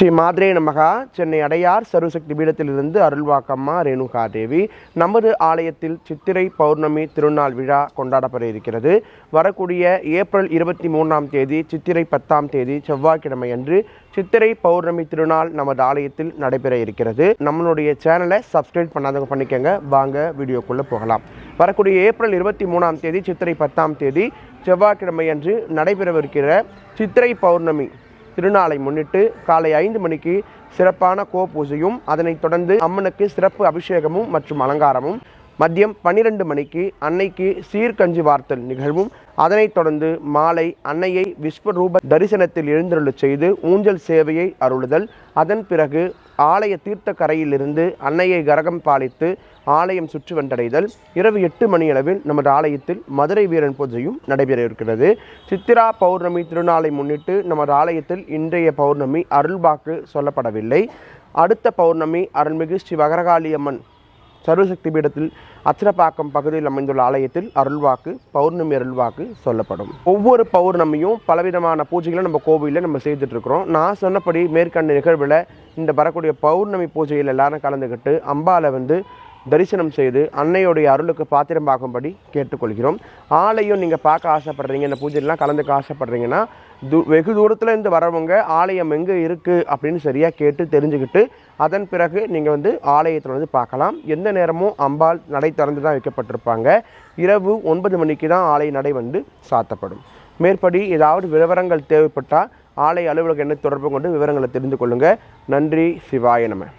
ஸ்ரீ மாத்ரே நமகா. சென்னை அடையார் சர்வசக்தி பீடத்திலிருந்து அருள்வாக்கம்மா ரேணுகா தேவி நமது ஆலயத்தில் சித்திரை பௌர்ணமி திருநாள் விழா கொண்டாடப்பட இருக்கிறது. வரக்கூடிய ஏப்ரல் இருபத்தி மூணாம் தேதி சித்திரை பத்தாம் தேதி செவ்வாய்க்கிழமை அன்று சித்திரை பௌர்ணமி திருநாள் நமது ஆலயத்தில் நடைபெற இருக்கிறது. நம்மளுடைய சேனலை சப்ஸ்கிரைப் பண்ணாதவங்க பண்ணிக்கோங்க. வாங்க வீடியோக்குள்ளே போகலாம். வரக்கூடிய ஏப்ரல் இருபத்தி மூணாம் தேதி சித்திரை பத்தாம் தேதி செவ்வாய்க்கிழமை அன்று நடைபெறவிருக்கிற சித்திரை பௌர்ணமி திருநாளை முன்னிட்டு காலை ஐந்து மணிக்கு சிறப்பான கோ பூஜையும் அதனைத் தொடர்ந்து அம்மனுக்கு சிறப்பு அபிஷேகமும் மற்றும் அலங்காரமும் மதியம் பன்னிரண்டு மணிக்கு அன்னைக்கு சீர்கஞ்சி வார்த்தல் நிகழ்வும். அதனைத் தொடர்ந்து மாலை அன்னையை விஸ்வரூப தரிசனத்தில் எழுந்தருளச் செய்து ஊஞ்சல் சேவையை அருளுதல். அதன் பிறகு ஆலய தீர்த்த கரையிலிருந்து அன்னையை கரகம் பாலித்து ஆலயம் சுற்றி வந்தடைதல். இரவு எட்டு மணியளவில் நமது ஆலயத்தில் மதுரை வீரன் பூஜையும் நடைபெற இருக்கிறது. சித்திரா பௌர்ணமி திருநாளை முன்னிட்டு நமது ஆலயத்தில் இன்றைய பௌர்ணமி அருள்வாக்கு சொல்லப்படவில்லை. அடுத்த பௌர்ணமி அருள்மிகு ஸ்ரீ வகரகாளியம்மன் சர்வசக்தி பீடத்தில் அச்சிரப்பாக்கம் பகுதியில் அமைந்துள்ள ஆலயத்தில் அருள்வாக்கு பௌர்ணமி அருள்வாக்கு சொல்லப்படும். ஒவ்வொரு பௌர்ணமியும் பலவிதமான பூஜைகளை நம்ம கோவிலில் நம்ம செய்துட்டு இருக்கிறோம் நான் சொன்னபடி மேற்கண்ட நிகழ்வில் இந்த வரக்கூடிய பௌர்ணமி பூஜையில் எல்லாரும் கலந்துக்கிட்டு அம்பாலை வந்து தரிசனம் செய்து அன்னையுடைய அருளுக்கு பாத்திரமாகும்படி கேட்டுக்கொள்கிறோம். ஆலையும் நீங்கள் பார்க்க ஆசைப்படுறீங்க இந்த பூஜையெல்லாம் கலந்துக்க ஆசைப்படுறீங்கன்னா து வெகு தூரத்தில் இருந்து வரவங்க ஆலயம் எங்கே இருக்குது அப்படின்னு சரியாக கேட்டு தெரிஞ்சுக்கிட்டு அதன் பிறகு நீங்கள் வந்து ஆலயத்தில் வந்து பார்க்கலாம். எந்த நேரமும் அம்பாள் நடை திறந்து தான் வைக்கப்பட்டிருப்பாங்க. இரவு ஒன்பது மணிக்கு தான் ஆலய நடை வந்து சாத்தப்படும். மேற்படி ஏதாவது விவரங்கள் தேவைப்பட்டால் ஆலய அலுவலகம் என்ன தொடர்பு கொண்டு விவரங்களை தெரிந்து கொள்ளுங்கள் நன்றி சிவாய நம.